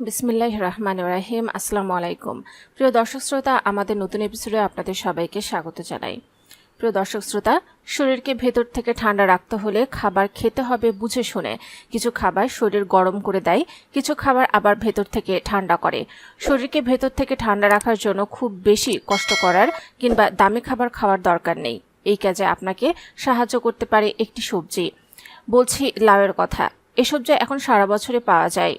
বিসমিল্লাহ রহমান রাহিম, আসসালামু আলাইকুম। প্রিয় দর্শক শ্রোতা, আমাদের নতুন এপিসোডে আপনাদের সবাইকে স্বাগত জানাই। প্রিয় দর্শক শ্রোতা, শরীরকে ভেতর থেকে ঠান্ডা রাখতে হলে খাবার খেতে হবে বুঝে শুনে। কিছু খাবার শরীর গরম করে দেয়, কিছু খাবার আবার ভেতর থেকে ঠান্ডা করে। শরীরকে ভেতর থেকে ঠান্ডা রাখার জন্য খুব বেশি কষ্ট করার কিংবা দামি খাবার খাওয়ার দরকার নেই। এই কাজে আপনাকে সাহায্য করতে পারে একটি সবজি। বলছি লাউয়ের কথা। এ সবজি এখন সারা বছরে পাওয়া যায়।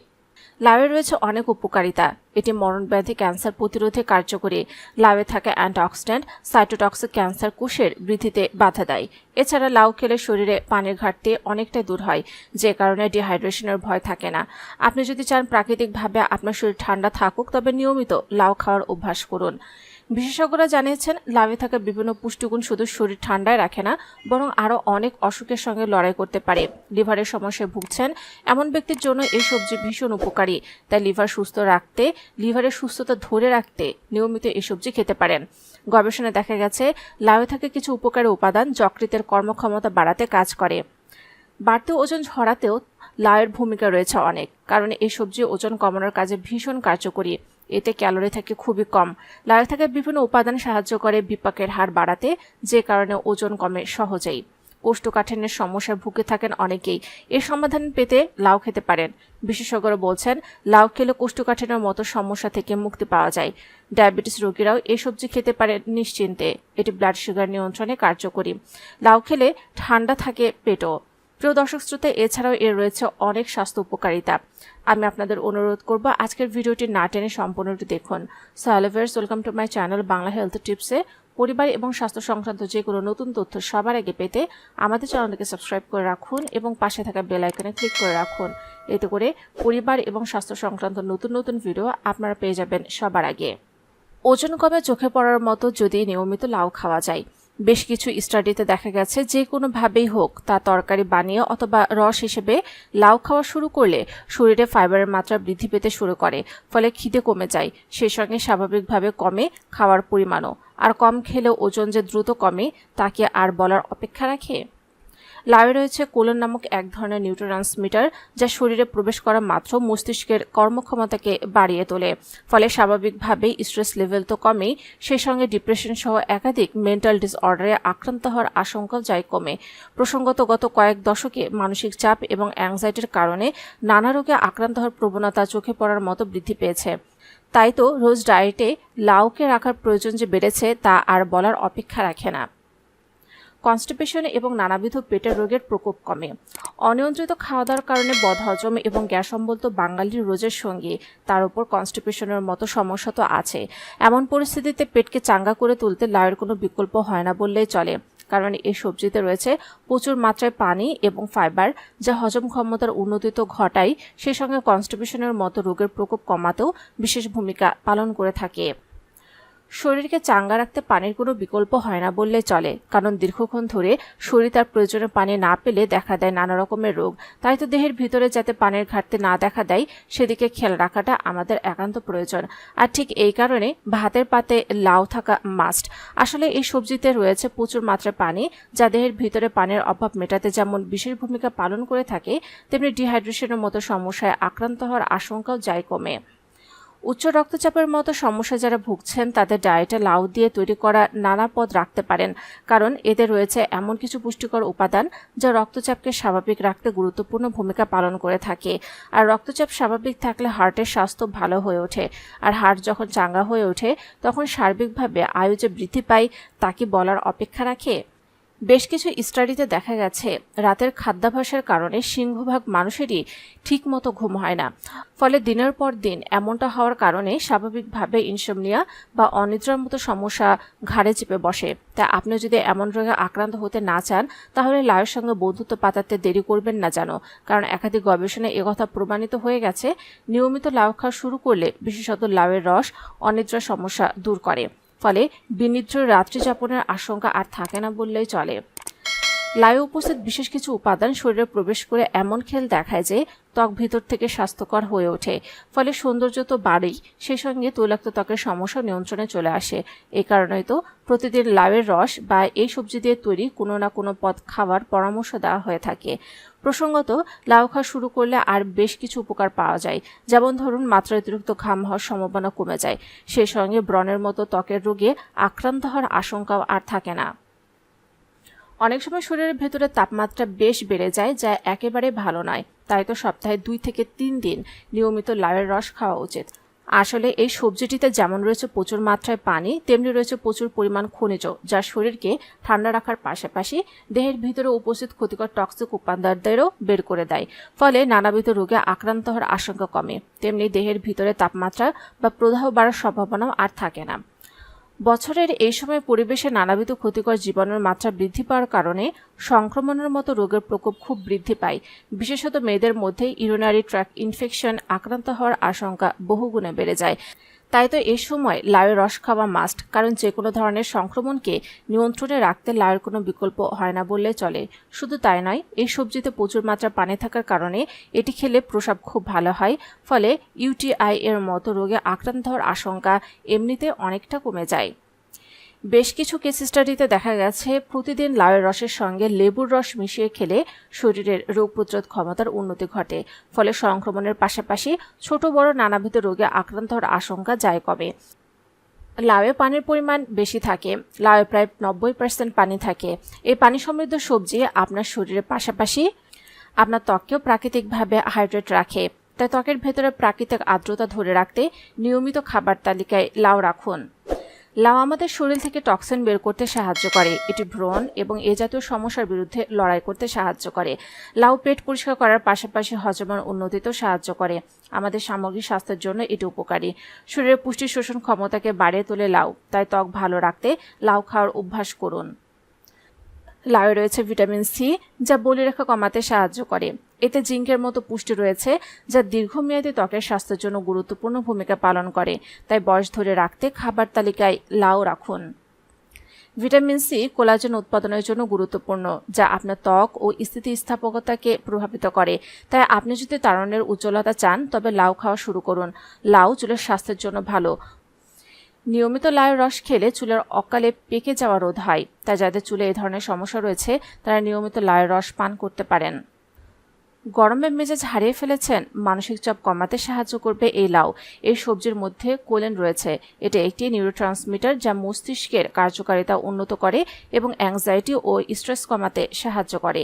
লাউয়ে রয়েছে অনেক উপকারিতা। এটি মরণব্যাধি ক্যান্সার প্রতিরোধে কার্যকরী। লাউয়ে থাকা অ্যান্টিঅক্সিডেন্ট, সাইটোটক্সিক ক্যান্সার কোষের বৃদ্ধিতে বাধা দেয়। এছাড়া লাউ খেলে শরীরে পানির ঘাটতি অনেকটাই দূর হয়, যে কারণে ডিহাইড্রেশনের ভয় থাকে না। আপনি যদি চান প্রাকৃতিকভাবে আপনার শরীর ঠান্ডা থাকুক, তবে নিয়মিত লাউ খাওয়ার অভ্যাস করুন। বিশেষজ্ঞরা জানিয়েছেন, লাভে থাকা বিভিন্ন পুষ্টিগুণ শুধু শরীর ঠান্ডায় রাখে না, বরং আরও অনেক অসুখের সঙ্গে লড়াই করতে পারে। লিভারের সমস্যায় ভুগছেন এমন ব্যক্তির জন্য এই সবজি ভীষণ উপকারী। তাই লিভার সুস্থ রাখতে, লিভারের সুস্থতা ধরে রাখতে নিয়মিত এই সবজি খেতে পারেন। গবেষণায় দেখা গেছে লাউয়ে থাকে কিছু উপকারী উপাদান যকৃতের কর্মক্ষমতা বাড়াতে কাজ করে। বাড়তি ওজন ঝরাতেও লাউয়ের ভূমিকা রয়েছে অনেক, কারণ এই সবজি ওজন কমানোর কাজে ভীষণ কার্যকরী। এতে ক্যালোরি থাকে খুবই কম। লাউয়ে থাকা বিভিন্ন উপাদান সাহায্য করে বিপাকের হার বাড়াতে, যে কারণে ওজন কমে সহজেই। কোষ্ঠকাঠিন্যের সমস্যায় ভুগে থাকেন অনেকেই। এর সমাধান পেতে লাউ খেতে পারেন। বিশেষজ্ঞরা বলছেন, লাউ খেলে কোষ্ঠকাঠিন্যের মতো সমস্যা থেকে মুক্তি পাওয়া যায়। ডায়াবেটিস রোগীরাও এই সবজি খেতে পারেন নিশ্চিন্তে। এটি ব্লাড সুগার নিয়ন্ত্রণে কার্যকরী। লাউ খেলে ঠান্ডা থাকে পেটও। প্রিয় দর্শক শ্রোতা, এছাড়াও এর রয়েছে অনেক স্বাস্থ্য উপকারিতা। আমি আপনাদের অনুরোধ করব আজকের ভিডিওটি না টেনে সম্পূর্ণটি দেখুন। So welcome to my channel Bangla health টিপসে পরিবার এবং স্বাস্থ্য সংক্রান্ত যে কোনো নতুন তথ্য সবার আগে পেতে আমাদের চ্যানেলটিকে সাবস্ক্রাইব করে রাখুন এবং পাশে থাকা বেল আইকনে ক্লিক করে রাখুন। এতে করে পরিবার এবং স্বাস্থ্য সংক্রান্ত নতুন নতুন ভিডিও আপনারা পেয়ে যাবেন সবার আগে। ওজন কমে চোখে পড়ার মতো যদি নিয়মিত লাউ খাওয়া যায় বেশ কিছু স্টাডিতে দেখা গেছে যে কোনোভাবেই হোক তা তরকারি বানিয়ে অথবা রস হিসেবে লাউ খাওয়া শুরু করলে শরীরে ফাইবারের মাত্রা বৃদ্ধি পেতে শুরু করে, ফলে খিদে কমে যায় সেই সঙ্গে স্বাভাবিকভাবে কমে খাওয়ার পরিমাণও। আর কম খেলে ওজন যে দ্রুত কমে, তাকে আর বলার অপেক্ষা রাখে? লাউয়ে রয়েছে কোলন নামক এক ধরনের নিউট্রান্সমিটার যা শরীরে প্রবেশ করা মাত্র মস্তিষ্কের কর্মক্ষমতাকে বাড়িয়ে তোলে। ফলে স্বাভাবিকভাবেই স্ট্রেস লেভেল তো কমেই, সেই সঙ্গে ডিপ্রেশন সহ একাধিক মেন্টাল ডিসঅর্ডারে আক্রান্ত হওয়ার আশঙ্কাও যায় কমে। প্রসঙ্গত গত কয়েক দশকে মানসিক চাপ এবং অ্যাংজাইটির কারণে নানা রোগে আক্রান্ত হওয়ার প্রবণতা চোখে পড়ার মতো বৃদ্ধি পেয়েছে। তাই তো রোজ ডায়েটে লাউকে রাখার প্রয়োজন যে বেড়েছে তা আর বলার অপেক্ষা রাখে না। কনস্টিপেশন এবং নানাবিধ পেটের রোগের প্রকোপ কমে। অনিয়ন্ত্রিত খাওয়া দাওয়ার কারণে বদহজম এবং গ্যাস অম্বল তো বাঙালির রোজের সঙ্গে তার উপর কনস্টিপেশনের মতো সমস্যা তো আছে। এমন পরিস্থিতিতে পেটকে চাঙ্গা করে তুলতে লাউয়ের কোনো বিকল্প হয় না বললেই চলে, কারণ এই সবজিতে রয়েছে প্রচুর মাত্রায় পানি এবং ফাইবার, যা হজম ক্ষমতার উন্নতি তো ঘটায় সেই সঙ্গে কনস্টিপেশনের মতো রোগের প্রকোপ কমাতেও বিশেষ ভূমিকা পালন করে থাকে। শরীরকে চাঙ্গা রাখতে পানির কোনো বিকল্প হয় না বললে চলে, কারণ দীর্ঘক্ষণ ধরে শরীর তার প্রয়োজনে পানি না পেলে দেখা দেয় নানা রকমের রোগ। তাই তো দেহের ভিতরে যাতে পানির ঘাটতি না দেখা দেয়, সেদিকে খেয়াল রাখাটা আমাদের একান্ত প্রয়োজন। আর ঠিক এই কারণে ভাতের পাতে লাউ থাকা মাস্ট আসলে এই সবজিতে রয়েছে প্রচুর মাত্রায় পানি, যা দেহের ভিতরে পানির অভাব মেটাতে যেমন বিশেষ ভূমিকা পালন করে থাকে, তেমনি ডিহাইড্রেশনের মতো সমস্যায় আক্রান্ত হওয়ার আশঙ্কাও যায় কমে। উচ্চ রক্তচাপের মতো সমস্যা যারা ভুগছেন, তাদের ডায়েটে লাউ দিয়ে তৈরি করা নানা পদ রাখতে পারেন। কারণ এতে রয়েছে এমন কিছু পুষ্টিকর উপাদান যা রক্তচাপকে স্বাভাবিক রাখতে গুরুত্বপূর্ণ ভূমিকা পালন করে থাকে। আর রক্তচাপ স্বাভাবিক থাকলে হার্টের স্বাস্থ্য ভালো হয়ে ওঠে। আর হার্ট যখন চাঙ্গা হয়ে ওঠে, তখন সার্বিকভাবে আয়ু যে বৃদ্ধি পায়, তা কি বলার অপেক্ষা রাখে? বেশ কিছু স্টাডিতে দেখা গেছে, রাতের খাদ্যাভ্যাসের কারণে সিংহভাগ মানুষেরই ঠিকমতো ঘুম হয় না। ফলে দিনের পর দিন এমনটা হওয়ার কারণে স্বাভাবিকভাবে ইনসোমনিয়া বা অনিদ্রার মতো সমস্যা ঘাড়ে চেপে বসে। তা আপনি যদি এমন রোগে আক্রান্ত হতে না চান, তাহলে লাউয়ের সঙ্গে বন্ধুত্ব পাতাতে দেরি করবেন না জানো। কারণ একাধিক গবেষণায় একথা প্রমাণিত হয়ে গেছে, নিয়মিত লাউ খাওয়া শুরু করলে বিশেষত লাউয়ের রস অনিদ্রার সমস্যা দূর করে। ফলে বিনিদ্র রাত্রি যাপনের আশঙ্কা আর থাকে না বললেই চলে। লাইও উপস্থিত বিশেষ কিছু উপাদান শরীরে প্রবেশ করে এমন খেল দেখায় যে ত্বক ভিতর থেকে স্বাস্থ্যকর হয়ে ওঠে। ফলে সৌন্দর্য তো বাড়েই, সেই সঙ্গে তৈলাক্ত ত্বকের সমস্যা নিয়ন্ত্রণে চলে আসে। এই কারণেই তো প্রতিদিন লাউয়ের রস বা এই সবজি দিয়ে তৈরি কোনো না কোনো পদ খাওয়ার পরামর্শ দেওয়া হয়ে থাকে। প্রসঙ্গত, লাউ খাওয়া শুরু করলে আর বেশ কিছু উপকার পাওয়া যায়। যেমন ধরুন মাত্রাতিরিক্ত ঘাম হওয়ার সম্ভাবনা কমে যায়। সেই সঙ্গে ব্রণের মতো ত্বকের রোগে আক্রান্ত হওয়ার আশঙ্কাও আর থাকে না। অনেক সময় শরীরের ভেতরে তাপমাত্রা বেশ বেড়ে যায়, যা একেবারে ভালো নয়। তাই তো সপ্তাহে দুই থেকে তিন দিন নিয়মিত লাউয়ের রস খাওয়া উচিত। আসলে এই সবজিটিতে যেমন রয়েছে প্রচুর মাত্রায় পানি, তেমনি রয়েছে প্রচুর পরিমাণ খনিজ, যা শরীরকে ঠান্ডা রাখার পাশাপাশি দেহের ভিতরে উপস্থিত ক্ষতিকর টক্সিক উপাদানদেরও বের করে দেয়। ফলে নানাবিধ রোগে আক্রান্ত হওয়ার আশঙ্কা কমে। তেমনি দেহের ভিতরে তাপমাত্রা বা প্রদাহ বাড়ার সম্ভাবনাও আর থাকে না। বছরের এই সময় পরিবেশে নানাবিধ ক্ষতিকর জীবাণুর মাত্রা বৃদ্ধি পাওয়ার কারণে সংক্রমণের মতো রোগের প্রকোপ খুব বৃদ্ধি পায়। বিশেষত মেয়েদের মধ্যে ইউরিনারি ট্র্যাক ইনফেকশন আক্রান্ত হওয়ার আশঙ্কা বহুগুণে বেড়ে যায়। তাই তো এ সময় লাউয়ের রস খাওয়া মাস্ট কারণ যে কোনো ধরনের সংক্রমণকে নিয়ন্ত্রণে রাখতে লাউয়ের কোনো বিকল্প হয় না বললে চলে। শুধু তাই নয়, এই সবজিতে প্রচুর মাত্রা পানি থাকার কারণে এটি খেলে প্রসাব খুব ভালো হয়, ফলে ইউটিআই এর মতো রোগে আক্রান্ত হওয়ার আশঙ্কা এমনিতে অনেকটা কমে যায়। বেশ কিছু কেস স্টাডিতে দেখা গেছে, প্রতিদিন লাউয়ের রসের সঙ্গে লেবুর রস মিশিয়ে খেলে শরীরের রোগ প্রতিরোধ ক্ষমতার উন্নতি ঘটে। ফলে সংক্রমণের পাশাপাশি ছোট বড় নানাবিধ রোগে আক্রান্ত হওয়ার আশঙ্কা যায় কমে। লাউয়ে পানির পরিমাণ বেশি থাকে। লাউয়ে প্রায় নব্বই পার্সেন্ট পানি থাকে। এই পানি সমৃদ্ধ সবজি আপনার শরীরের পাশাপাশি আপনার ত্বককেও প্রাকৃতিকভাবে হাইড্রেট রাখে। তাই ত্বকের ভেতরে প্রাকৃতিক আর্দ্রতা ধরে রাখতে নিয়মিত খাবার তালিকায় লাউ রাখুন। লাউ আমাদের শরীর থেকে টক্সিন বের করতে সাহায্য করে। এটি ভ্রণ এবং এ জাতীয় সমস্যার বিরুদ্ধে লড়াই করতে সাহায্য করে। লাউ পেট পরিষ্কার করার পাশাপাশি হজমের উন্নতিতেও সাহায্য করে। আমাদের সামগ্রিক স্বাস্থ্যের জন্য এটি উপকারী। শরীরের পুষ্টি শোষণ ক্ষমতাকে বাড়িয়ে তোলে লাউ তাই ত্বক ভালো রাখতে লাউ খাওয়ার অভ্যাস করুন। লাউয়ে রয়েছে ভিটামিন সি, যা বলিরেখা কমাতে সাহায্য করে। এতে জিঙ্কের মতো পুষ্টি রয়েছে, যা দীর্ঘমেয়াদী ত্বকের স্বাস্থ্যের জন্য গুরুত্বপূর্ণ ভূমিকা পালন করে। তাই বয়স ধরে রাখতে খাবার তালিকায় লাউ রাখুন। ভিটামিন সি কোলাজেন উৎপাদনের জন্য গুরুত্বপূর্ণ, যা আপনার ত্বক ও স্থিতিস্থাপকতাকে প্রভাবিত করে। তাই আপনি যদি তারণের উজ্জ্বলতা চান, তবে লাউ খাওয়া শুরু করুন। লাউ চুলের স্বাস্থ্যের জন্য ভালো। নিয়মিত লাউয়ের রস খেলে চুলের অকালে পেকে যাওয়া রোধ হয়। তাই যাদের চুলে এই ধরনের সমস্যা রয়েছে, তারা নিয়মিত লাউয়ের রস পান করতে পারেন। গরমের মেজাজ হারিয়ে ফেলেছেন, মানসিক চাপ কমাতে সাহায্য করবে এই লাউ। এই সবজির মধ্যে কোলেন রয়েছে। এটি একটি নিউরোট্রান্সমিটার যা মস্তিষ্কের কার্যকারিতা উন্নত করে এবং অ্যাংজাইটি ও স্ট্রেস কমাতে সাহায্য করে।